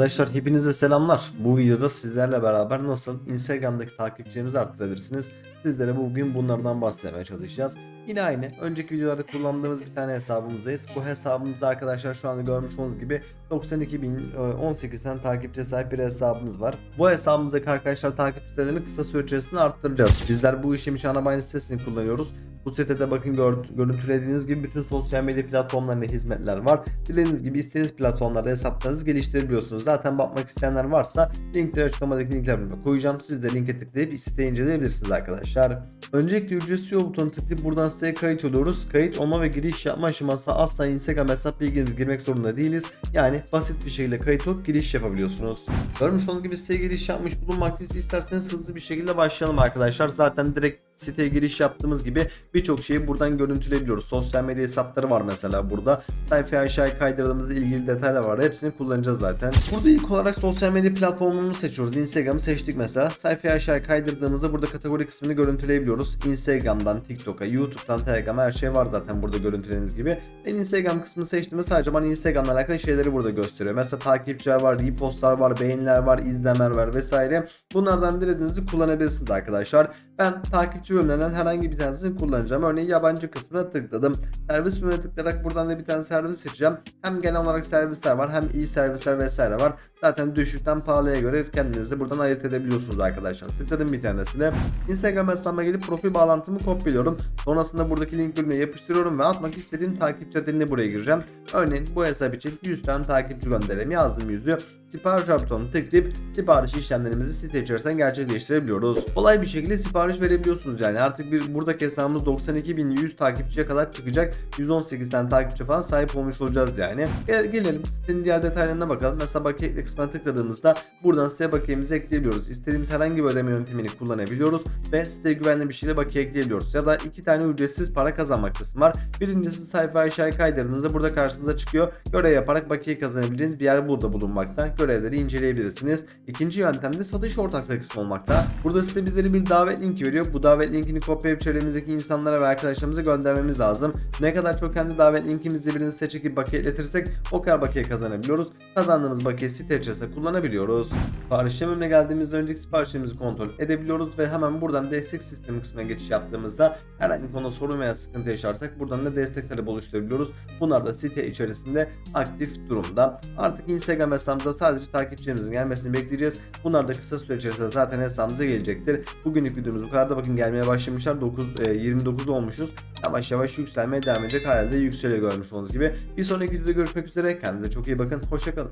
Arkadaşlar hepinize selamlar. Bu videoda sizlerle beraber nasıl Instagram'daki takipçilerimizi arttırabilirsiniz? Sizlere bugün bunlardan bahsetmeye çalışacağız. Yine aynı önceki videolarda kullandığımız bir tane hesabımızdayız. Bu hesabımızda arkadaşlar şu anda görmüş olduğunuz gibi 92.018 tane takipçiye sahip bir hesabımız var. Bu hesabımızdaki arkadaşlar takipçi sayılarını kısa süre içerisinde arttıracağız. Bizler bu işlem için Anabayni sitesini kullanıyoruz. Bu sitede bakın gör, görüntülediğiniz gibi bütün sosyal medya platformlarında hizmetler var. Dilediğiniz gibi istediğiniz platformlarda hesaplarınızı geliştirebiliyorsunuz. Zaten bakmak isteyenler varsa linkleri açıklamadaki linkler bölümüne koyacağım. Siz de linke tıklayıp siteyi inceleyebilirsiniz arkadaşlar. Öncelikle ücretsiz yol butonu tıklayıp buradan siteye kayıt oluyoruz. Kayıt olma ve giriş yapma aşaması asla Instagram hesap bilginizi girmek zorunda değiliz. Yani basit bir şekilde kayıt olup giriş yapabiliyorsunuz. Görmüş olduğunuz gibi siteye giriş yapmış bulunmaktayız. İsterseniz hızlı bir şekilde başlayalım arkadaşlar. Zaten direkt siteye giriş yaptığımız gibi birçok şeyi buradan görüntüleyebiliyoruz. Sosyal medya hesapları var mesela burada. Sayfayı aşağıya kaydırdığımızda ilgili detaylar var. Hepsini kullanacağız zaten. Burada ilk olarak sosyal medya platformunu seçiyoruz. Instagram'ı seçtik mesela. Sayfayı aşağıya kaydırdığımızda burada kategori kısmını görüntüleyebiliyoruz. Instagram'dan TikTok'a, YouTube'dan Telegram'a her şey var zaten burada görüntülediğiniz gibi. Ben Instagram kısmını seçtiğimde sadece bana Instagram'la alakalı şeyleri burada gösteriyor. Mesela takipçiler var, repostlar var, beğeniler var, izlemeler var vesaire. Bunlardan dilediğinizi kullanabilirsiniz arkadaşlar. Ben takipçi bölümlerinden herhangi bir tanesini kullanacağım. Örneğin yabancı kısmına tıkladım. Servis bölümüne tıklayarak buradan da bir tane servis seçeceğim. Hem genel olarak servisler var hem iyi servisler vesaire var. Zaten düşükten pahalıya göre kendinizi buradan ayırt edebiliyorsunuz arkadaşlar. Tıkladım bir tanesine. Instagram hesabıma gelip profil bağlantımı kopyalıyorum. Sonrasında buradaki link bölümüne yapıştırıyorum ve atmak istediğim takipçi adını buraya gireceğim. Örneğin bu hesap için 100 tane takipçi gönderelim. Yazdım yüzü. Sipariş butonunu tıklayıp sipariş işlemlerimizi site içerisinden gerçekleştirebiliyoruz. Kolay bir şekilde sipariş verebiliyorsunuz yani. Artık bir buradaki hesabımız 92.100 takipçiye kadar çıkacak. 118 tane takipçi falan sahip olmuş olacağız yani. Gel, gelelim sitenin diğer detaylarına bakalım. Mesela bakiye kısmına tıkladığımızda buradan siteye bakiyemizi ekleyebiliyoruz. İstediğimiz herhangi bir ödeme yöntemini kullanabiliyoruz ve siteye güvenli bir şekilde bakiye ekleyebiliyoruz. Ya da iki tane ücretsiz para kazanma kısmı var. Birincisi sayfa aşağıya kaydırdığınızda burada karşınıza çıkıyor. Görev yaparak bakiye kazanabileceğiniz bir yer burada bulunmakta. Görevleri inceleyebilirsiniz. İkinci yöntemde satış ortaklığı kısmı olmakta. Burada site bizlere bir davet linki veriyor. Bu davet linkini kopyalayıp çevremizdeki insanlara ve arkadaşlarımıza göndermemiz lazım. Ne kadar çok kendi davet linkimizle birini seçip bakiye iletirsek o kadar bakiye kazanabiliyoruz. Kazandığımız bakiye site içerisinde kullanabiliyoruz. Sipariş bölümüne geldiğimizde önceki siparişlerimizi kontrol edebiliyoruz ve hemen buradan destek sistemi kısmına geçiş yaptığımızda herhangi bir konuda sorun veya sıkıntı yaşarsak buradan da destek talebi oluşturabiliyoruz. Bunlar da site içerisinde aktif durumda. Artık Instagram hesabımıza sadece takipçilerimizin gelmesini bekleyeceğiz. Bunlar da kısa süre içerisinde zaten hesabımıza gelecektir. Bugünlük videomuz bu kadar da bakın gelmeye başlamışlar. 9 e, 29'da olmuşuz. Yavaş yavaş yükselmeye devam edecek. Herhalde yükseliyor görmüş olduğunuz gibi. Bir sonraki videoda görüşmek üzere. Kendinize çok iyi bakın. Hoşçakalın.